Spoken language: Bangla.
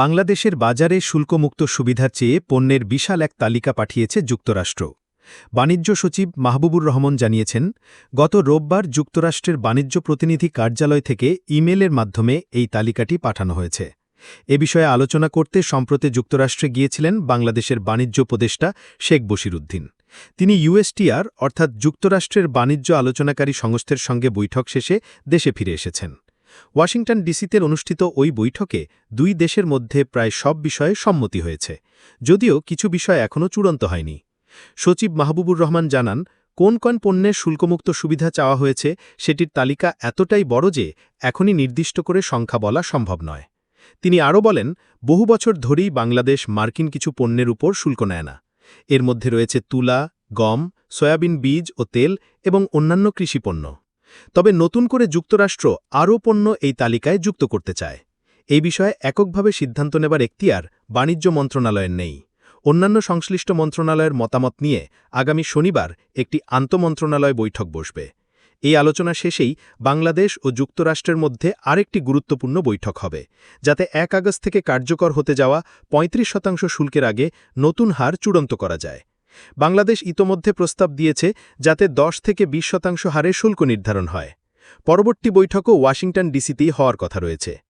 বাংলাদেশের বাজারে শুল্কমুক্ত সুবিধার চেয়ে পণ্যের বিশাল এক তালিকা পাঠিয়েছে যুক্তরাষ্ট্র। বাণিজ্য সচিব মাহবুবুর রহমান জানিয়েছেন, গত রোববার যুক্তরাষ্ট্রের বাণিজ্য প্রতিনিধি কার্যালয় থেকে ইমেলের মাধ্যমে এই তালিকাটি পাঠানো হয়েছে। এ বিষয়ে আলোচনা করতে সম্প্রতি যুক্তরাষ্ট্রে গিয়েছিলেন বাংলাদেশের বাণিজ্য উপদেষ্টা শেখ বশিরুদ্দিন। তিনি ইউএসটিআর অর্থাৎ যুক্তরাষ্ট্রের বাণিজ্য আলোচনাকারী সংস্থার সঙ্গে বৈঠক শেষে দেশে ফিরে এসেছেন। ওয়াশিংটন ডিসিতে অনুষ্ঠিত ওই বৈঠকে দুই দেশের মধ্যে প্রায় সব বিষয়ে সম্মতি হয়েছে, যদিও কিছু বিষয় এখনও চূড়ান্ত হয়নি। সচিব মাহবুবুর রহমান জানান, কোন কোন পণ্যের শুল্কমুক্ত সুবিধা চাওয়া হয়েছে সেটির তালিকা এতটাই বড় যে এখনই নির্দিষ্ট করে সংখ্যা বলা সম্ভব নয়। তিনি আরও বলেন, বহু বছর ধরেই বাংলাদেশ মার্কিন কিছু পণ্যের উপর শুল্ক নেয় না। এর মধ্যে রয়েছে তুলা, গম, সয়াবিন বীজ ও তেল এবং অন্যান্য কৃষিপণ্য। তবে নতুন করে যুক্তরাষ্ট্র আরও পণ্য এই তালিকায় যুক্ত করতে চায়। এই বিষয়ে এককভাবে সিদ্ধান্ত নেবার এখতিয়ার বাণিজ্য মন্ত্রণালয়ের নেই। অন্যান্য সংশ্লিষ্ট মন্ত্রণালয়ের মতামত নিয়ে আগামী শনিবার একটি আন্তমন্ত্রণালয় বৈঠক বসবে। এই আলোচনা শেষেই বাংলাদেশ ও যুক্তরাষ্ট্রের মধ্যে আরেকটি গুরুত্বপূর্ণ বৈঠক হবে, যাতে এক আগস্ট থেকে কার্যকর হতে যাওয়া ৩৫ শতাংশ শুল্কের আগে নতুন হার চূড়ান্ত করা যায়। বাংলাদেশ ইতোমধ্যে প্রস্তাব দিয়েছে যাতে ১০ থেকে ২০ শতাংশ হারে শুল্ক নির্ধারণ হয়। পরবর্তী বৈঠকও ওয়াশিংটন ডিসিতেই হওয়ার কথা রয়েছে।